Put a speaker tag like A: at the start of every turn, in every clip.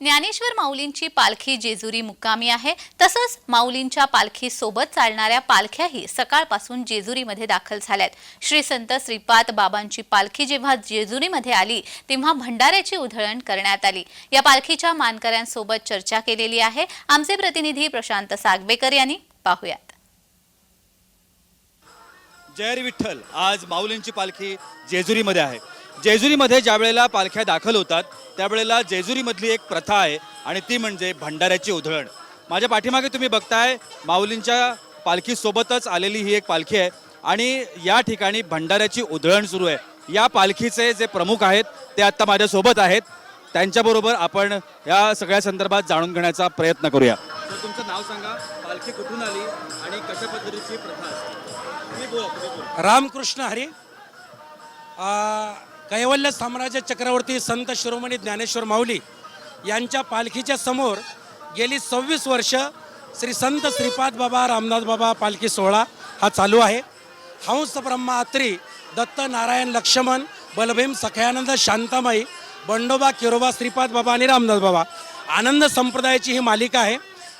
A: ज्ञानेश्वर माऊलींची पालखी जेजुरी मुक्कामी आहे. तसंच माऊलींच्या पालखी सोबत चालणाऱ्या पालख्याही सकाळपासून जेजुरीमध्ये दाखल झाल्यात. श्री संत श्रीपाद बाबांची पालखी जेव्हा जेजुरीमध्ये आली तेव्हा भंडाऱ्याची उधळण करण्यात आली. या पालखीच्या मानकऱ्यांसोबत चर्चा केलेली आहे. आमचे प्रतिनिधी प्रशांत सागवेकर यांनी पाहुयात.
B: जय विठ्ठल. आज माऊलींची पालखी जेजुरीमध्ये आहे. जेजुरीमध्ये ज्या वेळेला पालख्या दाखल होतात त्यावेळेला जेजुरीमधली एक प्रथा आहे आणि ती म्हणजे भंडाऱ्याची उधळण. माझ्या पाठीमागे तुम्ही बघताय माऊलींच्या पालखीसोबतच आलेली ही एक पालखी आहे आणि या ठिकाणी भंडाऱ्याची उधळण सुरू आहे. या पालखीचे जे प्रमुख आहेत ते आत्ता माझ्यासोबत आहेत. त्यांच्याबरोबर आपण या सगळ्या संदर्भात जाणून घेण्याचा प्रयत्न करूया. तर तुमचं नाव सांगा. पालखी कुठून आली आणि कशा पद्धतीची प्रथा असते
C: रामकृष्ण हरी. कैवल्य साम्राज्य चक्रवर्ती संत शिरोमणी ज्ञानेश्वर माऊली यांच्या पालखीच्या समोर गेली सव्वीस वर्ष श्री संत श्रीपाद बाबा रामनाथ बाबा पालखी सोहळा हा चालू आहे. हंस ब्रह्मा अत्री दत्त नारायण लक्ष्मण बलभीम सखयानंद शांतामाई बंडोबा किरोबा श्रीपाद बाबा आणि रामनाथ बाबा. आनंद संप्रदायाची ही मालिका आहे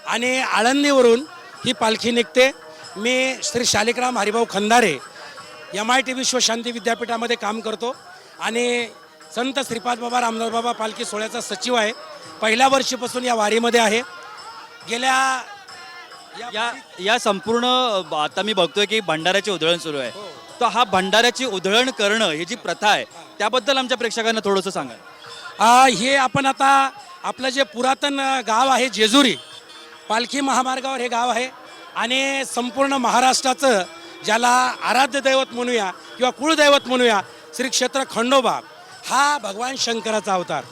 C: आणि आळंदीवरून ही पालखी निघते. मी Shri Shalikram Haribhau Khandare M I T Vishwashanti विद्यापीठामध्ये काम करतो. आणि संत श्रीपाद बाबा रामदास बाबा पालखी सोहळ्याचा सचिव आहे. पहिल्या वर्षीपासून या वारीमध्ये आहे. गेल्या
B: या या संपूर्ण आता मी बघतोय की भंडाऱ्याची उधळण सुरू आहे. तर हा भंडाऱ्याची उधळण करणं ही जी प्रथा आहे त्याबद्दल आमच्या प्रेक्षकांना थोडंसं सांगा.
C: आ, हे आपण आता आपलं जे पुरातन गाव आहे जेजुरी पालखी महामार्गावर हे गाव आहे. आणि संपूर्ण महाराष्ट्राचं ज्याला आराध्य दैवत म्हणूया किंवा कुळदैवत म्हणूया श्री क्षेत्र खंडोबा हा भगवान शंकराचा अवतार.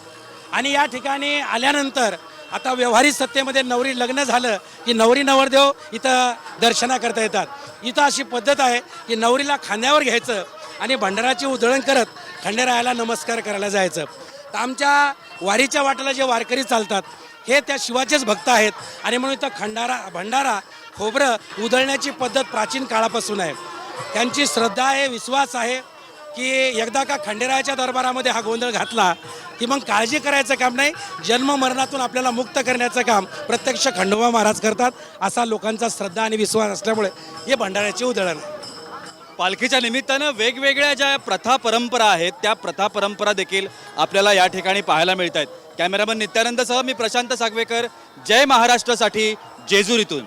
C: आणि या ठिकाणी आल्यानंतर आता व्यवहारिक सत्तेमध्ये नवरी लग्न झालं की नवरी नवरदेव इथं दर्शना करता येतात. इथं अशी पद्धत आहे की नवरीला खांद्यावर घ्यायचं आणि भंडाराची उधळण करत खंडेरायाला नमस्कार करायला जायचं. तर आमच्या वारीच्या वाटेला जे वारकरी चालतात हे त्या शिवाचेच भक्त आहेत. आणि म्हणून इथं खंडारा भंडारा खोबरं उधळण्याची पद्धत प्राचीन काळापासून आहे. त्यांची श्रद्धा आहे विश्वास आहे. की एकदा का खंडेरायाच्या दरबारामध्ये हा गोंधळ घातला की मग काळजी करायचं काम नाही जन्म मरणातून आपल्याला मुक्त करण्याचं काम प्रत्यक्ष खंडोबा महाराज करतात असा लोकांचा श्रद्धा आणि विश्वास असल्यामुळे हे भंडाऱ्याची उधळण आहे
B: पालखीच्या निमित्तानं वेगवेगळ्या ज्या प्रथा परंपरा आहेत त्या प्रथा परंपरा देखील आपल्याला या ठिकाणी पाहायला मिळत आहेत कॅमेरामन नित्यानंदसह मी प्रशांत सागवेकर जय महाराष्ट्रासाठी जेजुरीतून